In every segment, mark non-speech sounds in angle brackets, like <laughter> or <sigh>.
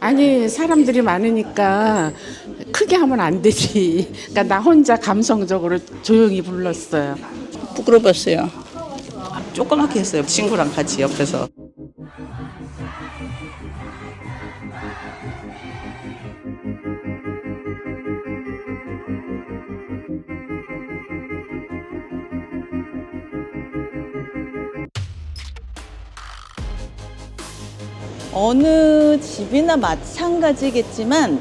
아니 사람들이 많으니까 크게 하면 안 되지. 그러니까 나 혼자 감성적으로 조용히 불렀어요. 부끄러웠어요. 조그맣게 했어요. 친구랑 같이 옆에서. 어느 집이나 마찬가지겠지만,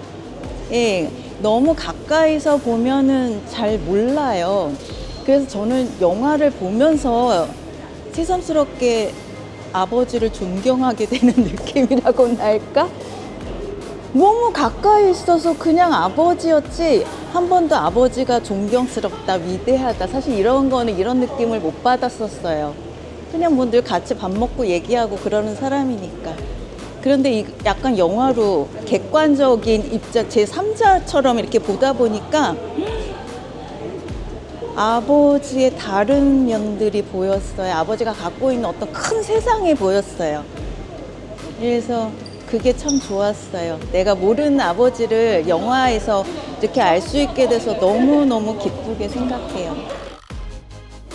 예, 너무 가까이서 보면은 잘 몰라요. 그래서 저는 영화를 보면서 새삼스럽게 아버지를 존경하게 되는 <laughs> 느낌이라고나 할까? 너무 가까이 있어서 그냥 아버지였지 한 번도 아버지가 존경스럽다, 위대하다. 사실 이런 거는 이런 느낌을 못 받았었어요. 그냥 뭐 늘 같이 밥 먹고 얘기하고 그러는 사람이니까. 그런데 이 약간 영화로 객관적인 입장, 제 3자처럼 이렇게 보다 보니까 아버지의 다른 면들이 보였어요. 아버지가 갖고 있는 어떤 큰 세상이 보였어요. 그래서 그게 참 좋았어요. 내가 모르는 아버지를 영화에서 이렇게 알 수 있게 돼서 너무너무 기쁘게 생각해요.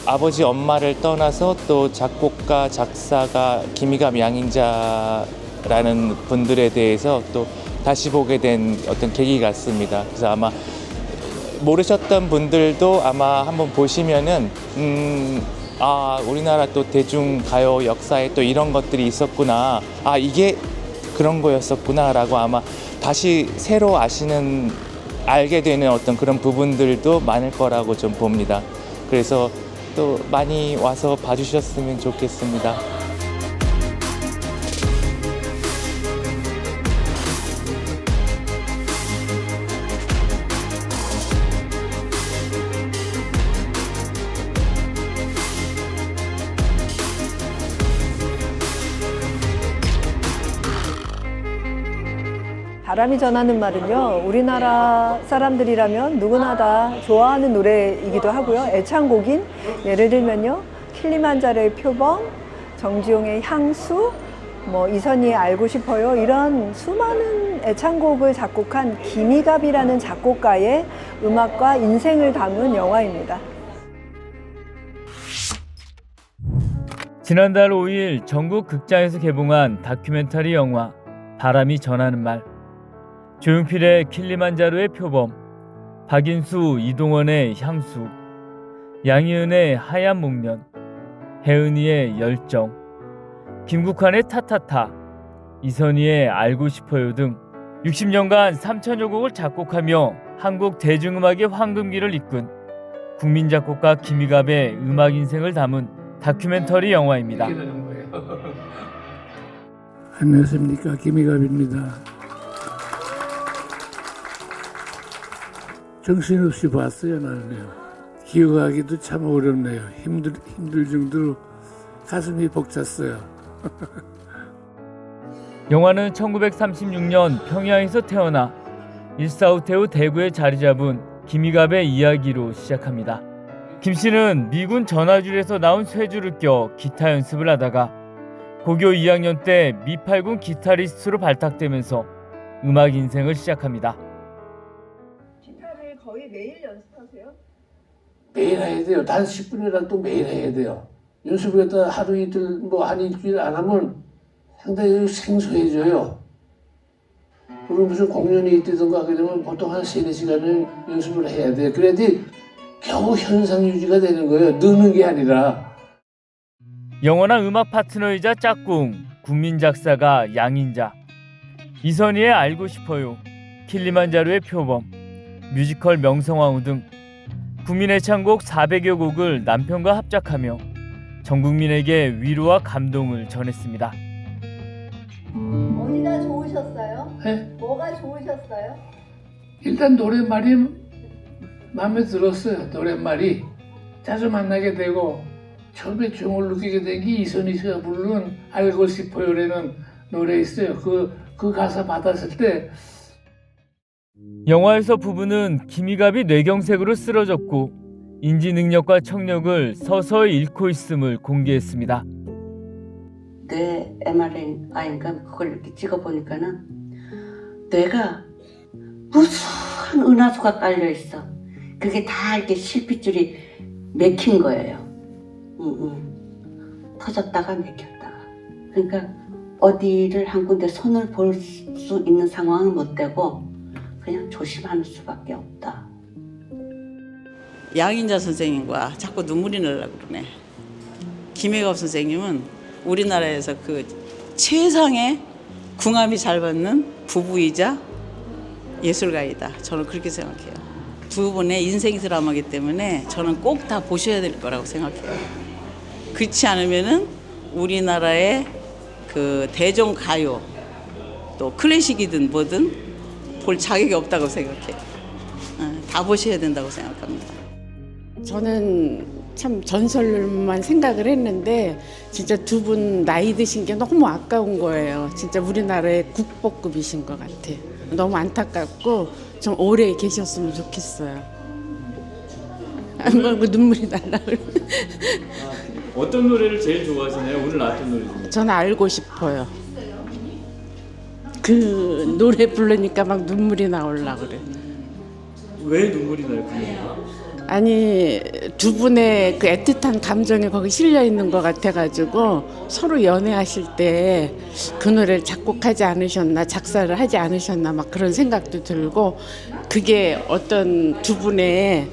아버지 엄마를 떠나서 또 작곡가 작사가 김희감 양인자 라는 분들에 대해서 또 다시 보게 된 어떤 계기 같습니다. 그래서 아마 모르셨던 분들도 아마 한번 보시면은 음, 아 우리나라 또 대중 가요 역사에 또 이런 것들이 있었구나. 아 이게 그런 거였었구나라고 아마 다시 새로 아시는 알게 되는 어떤 그런 부분들도 많을 거라고 좀 봅니다. 그래서 또 많이 와서 봐주셨으면 좋겠습니다. 바람이 전하는 말은요, 우리나라 사람들이라면 누구나 다 좋아하는 노래이기도 하고요. 애창곡인 예를 들면요, 킬리만자로의 표범, 정지용의 향수, 뭐 이선희의 알고 싶어요 이런 수많은 애창곡을 작곡한 김희갑이라는 작곡가의 음악과 인생을 담은 영화입니다. 지난달 5일 전국 극장에서 개봉한 다큐멘터리 영화 바람이 전하는 말 조용필의 킬리만자로의 표범 박인수 이동원의 향수 양희은의 하얀 목련 혜은이의 열정 김국환의 타타타 이선희의 알고 싶어요 등 60년간 3천여 곡을 작곡하며 한국 대중음악의 황금기를 이끈 국민 작곡가 김희갑의 음악 인생을 담은 다큐멘터리 영화입니다. <laughs> 안녕하십니까 김희갑입니다. 정신없이 봤어요 나는요. 기억하기도 참 어렵네요. 힘들 힘들 정도로 가슴이 벅찼어요. <laughs> 영화는 1936년 평양에서 태어나 일사후퇴 후 대구에 자리 잡은 김희갑의 이야기로 시작합니다. 김 씨는 미군 전화줄에서 나온 쇠줄을 껴 기타 연습을 하다가 고교 2학년 때 미팔군 기타리스트로 발탁되면서 음악 인생을 시작합니다. 매일 연습하세요? 매일 해야 돼요. 단 10분이라도 매일 해야 돼요. 연습을 갖다 하루 이틀 뭐 한 일주일 안 하면 상당히 생소해져요. 그리고 무슨 공연이 있다든가 하게 되면 보통 한 세네 시간을 연습을 해야 돼요. 그래야지 겨우 현상 유지가 되는 거예요. 느는 게 아니라. 영원한 음악 파트너이자 짝꿍 국민 작사가 양인자 이선희의 알고 싶어요 킬리만자로의 표범 뮤지컬 명성황후 등 국민의 창곡 400여 곡을 남편과 합작하며 전 국민에게 위로와 감동을 전했습니다. 어디가 좋으셨어요? 네? 뭐가 좋으셨어요? 일단 노랫말이 마음에 들었어요. 노랫말이 자주 만나게 되고 처음에 정을 느끼게 된 게 이선희 씨가 부르는 알고 싶어요라는 노래 있어요. 그, 그 가사 받았을 때 영화에서 부부는 김희갑이 뇌경색으로 쓰러졌고 인지 능력과 청력을 서서히 잃고 있음을 공개했습니다. 뇌 MRI인가 그걸 이렇게 찍어보니까는 뇌가 무수한 은하수가 깔려 있어. 그게 다 이렇게 실핏줄이 맥힌 거예요. 응, 응. 터졌다가 맥혔다가. 그러니까 어디를 한 군데 손을 볼 수 있는 상황은 못 되고 그냥 조심하는 수밖에 없다. 양인자 선생님과 자꾸 눈물이 나려고 그러네. 김혜갑 선생님은 우리나라에서 그 최상의 궁합이 잘 받는 부부이자 예술가이다. 저는 그렇게 생각해요. 두 분의 인생 드라마기 때문에 저는 꼭 다 보셔야 될 거라고 생각해요. 그렇지 않으면은 우리나라의 그 대중 가요 또 클래식이든 뭐든 볼 자격이 없다고 생각해요. 어, 다 보셔야 된다고 생각합니다. 저는 참 전설만 생각을 했는데 진짜 두 분 나이 드신 게 너무 아까운 거예요. 진짜 우리나라의 국보급이신 것 같아요. 너무 안타깝고 좀 오래 계셨으면 좋겠어요. 안 그러고 눈물이 날라 그래. 어떤 노래를 제일 좋아하시나요? 오늘 나왔던 노래 중에. 저는 알고 싶어요. 그 노래 부르니까 막 눈물이 나올라 그래. 왜 눈물이 나요? 그? 아니 두 분의 그 애틋한 감정이 거기 실려 있는 것 같아가지고 서로 연애하실 때 그 노래를 작곡하지 않으셨나 작사를 하지 않으셨나 막 그런 생각도 들고 그게 어떤 두 분의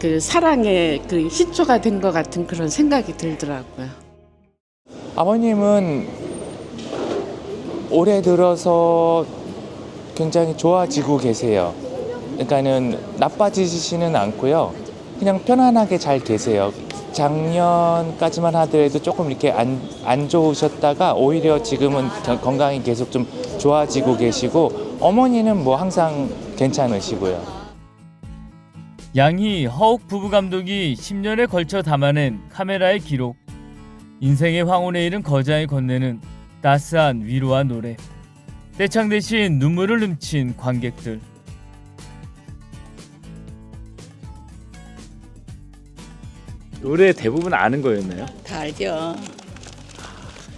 그 사랑의 그 시초가 된 것 같은 그런 생각이 들더라고요. 아버님은 올해 들어서 굉장히 좋아지고 계세요. 그러니까는 나빠지지는 않고요. 그냥 편안하게 잘 계세요. 작년까지만 하더라도 조금 이렇게 안, 안 좋으셨다가 오히려 지금은 겨- 건강이 계속 좀 좋아지고 계시고 어머니는 뭐 항상 괜찮으시고요. 양희 허욱 부부 감독이 10년에 걸쳐 담아낸 카메라의 기록. 인생의 황혼에 이른 거장이 건네는 따스한 위로와 노래. 떼창 대신 눈물을 훔친 관객들. 노래 대부분 아는 거였나요? 다 알죠.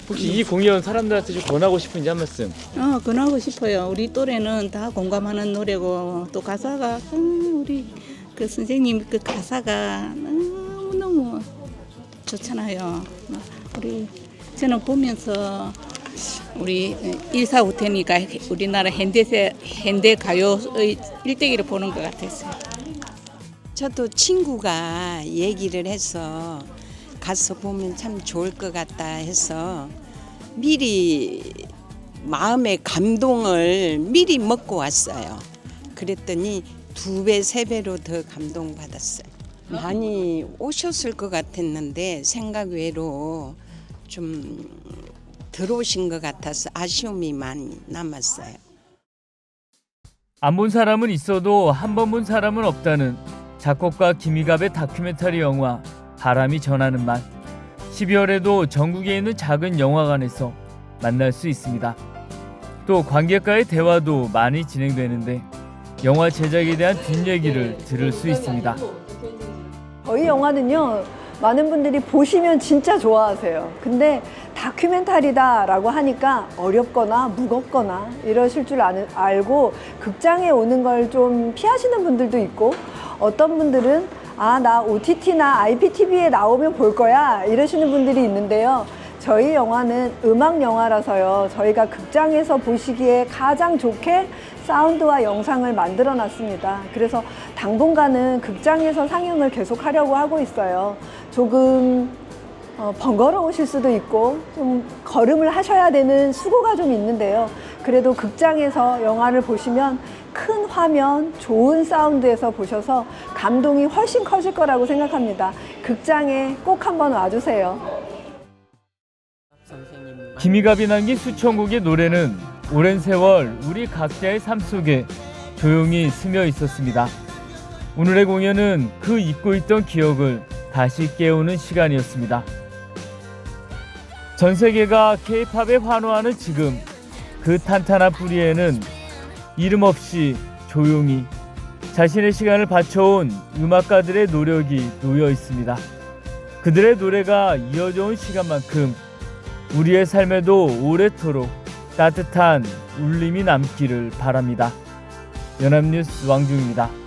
혹시 이 공연 사람들한테 좀 권하고 싶은지 한 말씀. 어, 권하고 싶어요. 우리 또래는 다 공감하는 노래고 또 가사가 음, 우리 그 선생님 그 가사가 너무 너무 좋잖아요. 우리 저는 보면서 우리 일사 후퇴니까 우리나라 현대세 현대 가요의 일대기를 보는 것 같았어요. 저도 친구가 얘기를 해서 가서 보면 참 좋을 것 같다 해서 미리 마음의 감동을 미리 먹고 왔어요. 그랬더니 두 배, 세 배로 더 감동받았어요. 많이 오셨을 것 같았는데 생각 외로 좀 들어오신 것 같아서 아쉬움이 많이 남았어요. 안 본 사람은 있어도 한 번 본 사람은 없다는 작곡가 김희갑의 다큐멘터리 영화 바람이 전하는 맛 12월에도 전국에 있는 작은 영화관에서 만날 수 있습니다. 또 관객과의 대화도 많이 진행되는데 영화 제작에 대한 뒷얘기를 들을 수 있습니다. 저희 영화는요, 많은 분들이 보시면 진짜 좋아하세요. 근데 다큐멘터리다라고 하니까 어렵거나 무겁거나 이러실 줄 아는- 알고 극장에 오는 걸 좀 피하시는 분들도 있고 어떤 분들은 아, 나 OTT나 IPTV에 나오면 볼 거야 이러시는 분들이 있는데요. 저희 영화는 음악 영화라서요. 저희가 극장에서 보시기에 가장 좋게 사운드와 영상을 만들어 놨습니다. 그래서 당분간은 극장에서 상영을 계속 하려고 하고 있어요. 조금 어, 번거로우실 수도 있고 좀 걸음을 하셔야 되는 수고가 좀 있는데요. 그래도 극장에서 영화를 보시면 큰 화면, 좋은 사운드에서 보셔서 감동이 훨씬 커질 거라고 생각합니다. 극장에 꼭 한번 와주세요. 김희갑이 남긴 수천 곡의 노래는 오랜 세월 우리 각자의 삶 속에 조용히 스며 있었습니다. 오늘의 공연은 그 잊고 있던 기억을 다시 깨우는 시간이었습니다. 전 세계가 K-팝에 환호하는 지금 그 탄탄한 뿌리에는 이름 없이 조용히 자신의 시간을 바쳐온 음악가들의 노력이 놓여 있습니다. 그들의 노래가 이어져 온 시간만큼 우리의 삶에도 오래도록 따뜻한 울림이 남기를 바랍니다. 연합뉴스 왕중입니다.